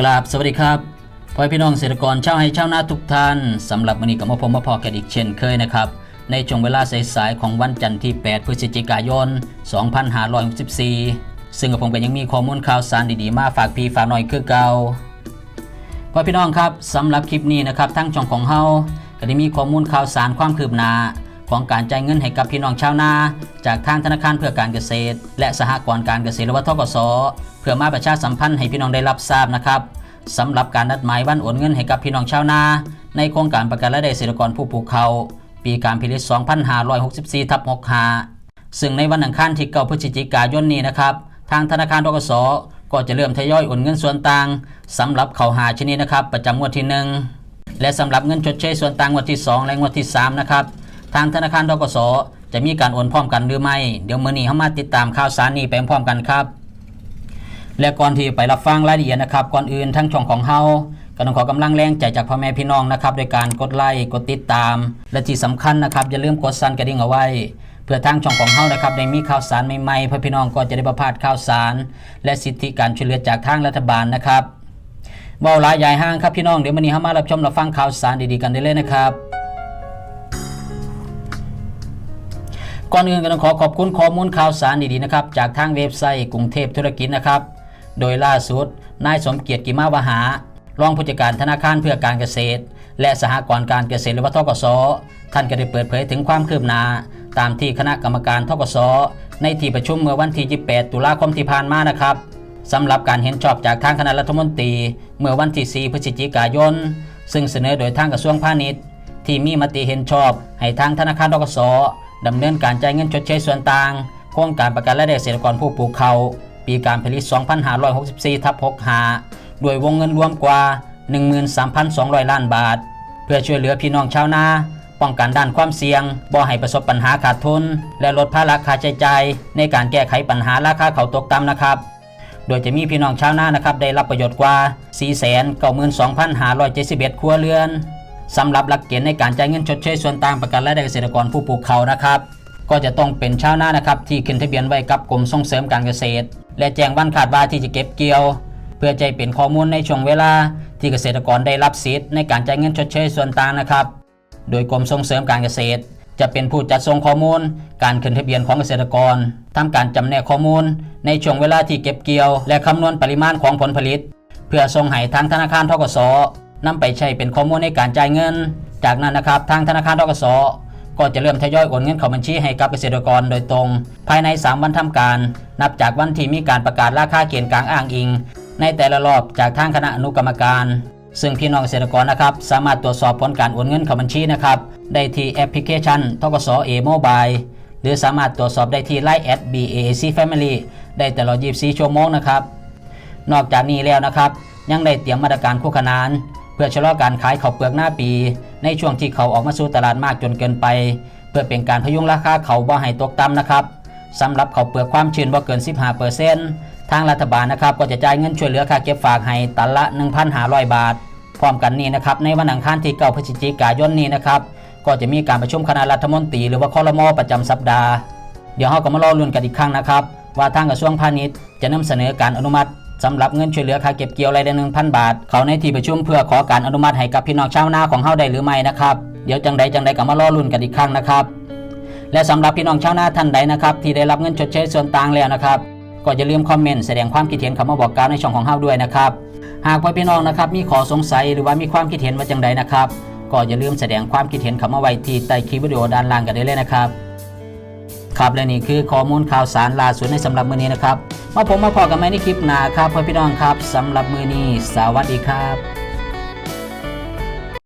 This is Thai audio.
กราบสวัสดีครับพ่อพี่น้องเกษตรกรชาวให้ชาวนาทุกท่านสำหรับวันนี้กับมาพบมาพอกันอีกเช่นเคยนะครับ ในช่วงเวลาสายๆของวันจันทร์ที่ 8 พฤศจิกายน 2564 ซึ่งกับผมก็ยังมีข้อมูลข่าวสารดีๆ มาฝากพี่ฝากหน่อยคือเก่าพ่อพี่น้องครับสำหรับคลิปนี้นะครับทั้งช่องของเฮาก็ได้มีข้อมูลข่าวสารความคืบหน้า ของการจ่ายเงินให้กับพี่น้องชาวนา จากทางธนาคารเพื่อการเกษตร และสหกรณ์การเกษตรหรือว่าทกสเพื่อมาประชาสัมพันธ์ให้พี่น้องได้รับทราบนะครับสำหรับการนัดหมายวันโอนเงินให้กับพี่น้องชาวนา ในโครงการประกันรายได้เกษตรกรผู้ปลูกเขา ปีการผลิต 2564ทับ65ซึ่งในวันอังคารที่9พฤศจิกายนนี้นะครับ ทางธนาคารทกสก็จะเริ่มทยอยโอนเงินส่วนต่างสำหรับเขาหาชนิดนะครับ ประจำงวดที่ 1 และสำหรับเงินชดเชยส่วนต่างงวดที่ 2 และงวดที่ 3 นะครับ ทางธนาคารทกสจะมีการโอนพร้อมกันหรือไม่ เดี๋ยวมื้อนี้เฮามาติดตามข่าวสารนี้ไปพร้อมกันครับ และก่อนที่ไปรับฟังรายละเอียดนะครับ ก่อนอื่นทั้งช่องของเฮาก็ต้องขอกำลังแรงใจจากพ่อแม่พี่น้องนะครับโดยการกดไลค์กดติดตาม และที่สำคัญนะครับอย่าลืมกดสั่นกระดิ่งเอาไว้เพื่อทางช่องของเฮานะครับได้มีข่าวสารใหม่ๆเพื่อพี่น้องก็จะได้ประพาดข่าวสาร และสิทธิการช่วยเหลือจากทางรัฐบาลนะครับเว้าหลายใหญ่ห้างครับพี่น้องเดี๋ยววันนี้เฮามารับชมรับฟังข่าวสารดีๆกันได้เลยนะครับ ก่อนอื่นก็ต้องขอขอบคุณข้อมูลข่าวสารดีๆนะครับจากทางเว็บไซต์กรุงเทพธุรกิจนะครับ โดยล่าสุดนายสมเกียรติกิมาวหารองผู้จัดการธนาคารเพื่อการเกษตร และสหกรณ์การเกษตรหรือว่าทกสท่านก็ได้เปิดเผยถึงความคืบหน้าตามที่คณะกรรมการทกสในที่ประชุมเมื่อวันที่ 28 ตุลาคมที่ผ่านมานะครับสำหรับการเห็นชอบจากทางคณะรัฐมนตรี เมื่อวันที่ 4 พฤศจิกายน ซึ่งเสนอโดยทางกระทรวงพาณิชย์ ที่มีมติเห็นชอบให้ทางธนาคารทกส ดำเนินการจ่ายเงินชดเชยส่วนต่าง โครงการประกันรายได้เกษตรกรผู้ปลูกเขาปีการผลิต 2564ทับ65ด้วยวงเงินรวมกว่า 13,200 ล้านบาท เพื่อช่วยเหลือพี่น้องชาวนาป้องกันด้านความเสี่ยง บ่ให้ประสบปัญหาขาดทุน และลดภาระค่าใช้จ่ายในการแก้ไขปัญหาราคาเขาวตกต่ำนะครับ โดยจะมีพี่น้องชาวนานะครับได้รับประโยชน์กว่า 492,571 ครัวเรือน สำหรับหลักเกณฑ์ในการจ่ายเงินชดเชยส่วนต่างประกันรายได้เกษตรกรผู้ปลูกเขานะครับ ก็จะต้องเป็นชาวนานะครับ ที่ขึ้นทะเบียนไว้กับกรมส่งเสริมการเกษตร และแจ้งวันขาดว่าที่จะเก็บเกี่ยว เพื่อใจเป็นข้อมูลในช่วงเวลา ที่เกษตรกรได้รับสิทธิ์ในการจ่ายเงินชดเชยส่วนต่างนะครับ โดยกรมส่งเสริมการเกษตร จะเป็นผู้จัดส่งข้อมูล การขึ้นทะเบียนของเกษตรกรทำการจำแนกข้อมูล ในช่วงเวลาที่เก็บเกี่ยว และคำนวณปริมาณของผลผลิต เพื่อส่งให้ทางธนาคารทกส นำไปใช้เป็นข้อมูลในการจ่ายเงิน จากนั้นนะครับทางธนาคารทกสก็จะเริ่มทยอยโอนเงินเข้าบัญชีให้กับเกษตรกรโดยตรง ภายใน 3 วันทำการ นับจากวันที่มีการประกาศราคาเกณฑ์กลางอ้างอิง ในแต่ละรอบจากทางคณะอนุกรรมการ ซึ่งพี่น้องเกษตรกรนะครับ สามารถตรวจสอบผลการโอนเงินเข้าบัญชีนะครับได้ที่แอปพลิเคชันทกสเอโมบายหรือสามารถตรวจสอบได้ที่ Line at BAC Family ได้ตลอด 24 ชั่วโมงนะครับ นอกจากนี้แล้วนะครับ ยังได้เตรียมมาตรการคู่ขนาน เพื่อชะลอการขายข้าวเปลือกหน้าปี ในช่วงที่เขาออกมาสู่ตลาดมากจนเกินไป เพื่อเป็นการพยุงราคาเขาบ่ให้ตกต่ำนะครับสำหรับข้าวเปลือกความชื้นบ่เกิน 15%ทางรัฐบาลนะครับก็จะจ่ายเงินช่วยเหลือค่าเก็บฝากให้ตันละ 1,500 บาท พร้อมกันนี้นะครับในวันอังคารที่9พฤศจิกายนนี้นะครับก็จะมีการประชุมคณะรัฐมนตรีหรือว่าคอรมอประจำสัปดาห์ เดี๋ยวเราก็มารอลุ้นกันอีกครั้งนะครับ ว่าทางกระทรวงพาณิชย์จะนำเสนอการอนุมัติ สำหรับเงินช่วยเหลือค่าเก็บเกี่ยวรายเดือน1,000บาท เขาในที่ประชุมเพื่อขอการอนุมัติให้กับพี่น้องชาวนาของเฮาได้หรือไม่นะครับ เดี๋ยวจังใดจังใดก็มารอลุ้นกันอีกครั้งนะครับ และสำหรับพี่น้องชาวนาท่านใดนะครับ ที่ได้รับเงินชดเชยส่วนต่างแล้วนะครับ ก็อย่าลืมคอมเมนต์แสดงความคิดเห็นคำมาบอกกล่าวในช่องของเฮาด้วยนะครับ หากพ่อพี่น้องนะครับมีข้อสงสัยหรือว่ามีความคิดเห็นว่าจังใดนะครับ ก็อย่าลืมแสดงความคิดเห็นคำมาไว้ที่ใต้คลิปวิดีโอด้านล่างกันได้เลยนะครับ ครับและนี่คือข้อมูลข่าวสารล่าสุดในสำหรับมือนี้นะครับมาผมมาพอกันไหมในคลิปหน้าครับพ่อพี่น้องครับสำหรับมือนี้ สวัสดีครับ